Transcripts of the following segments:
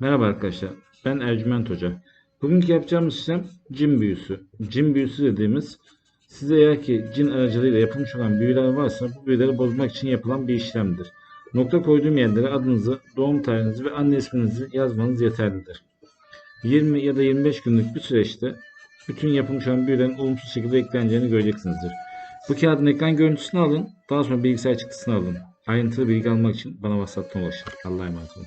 Merhaba arkadaşlar, ben Ercüment Hoca. Bugünkü yapacağımız işlem cin büyüsü. Cin büyüsü dediğimiz, size eğer ki cin aracılığıyla yapılmış olan büyüler varsa bu büyüleri bozmak için yapılan bir işlemdir. Nokta koyduğum yerlere adınızı, doğum tarihinizi ve anne isminizi yazmanız yeterlidir. 20 ya da 25 günlük bir süreçte bütün yapılmış olan büyülerin olumsuz şekilde ekleneceğini göreceksinizdir. Bu kağıdın ekran görüntüsünü alın, daha sonra bilgisayar çıktısını alın. Ayrıntılı bilgi almak için bana WhatsApp'tan ulaşın. Allah'a emanet olun.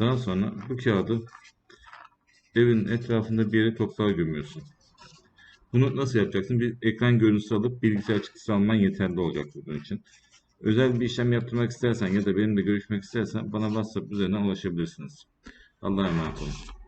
Daha sonra bu kağıdı evin etrafında bir yere toprağa gömüyorsun. Bunu nasıl yapacaksın? Bir ekran görüntüsü alıp bilgisayar çıktısı alman yeterli olacak bunun için. Özel bir işlem yaptırmak istersen ya da benimle görüşmek istersen bana WhatsApp üzerinden ulaşabilirsiniz. Allah'a emanet olun.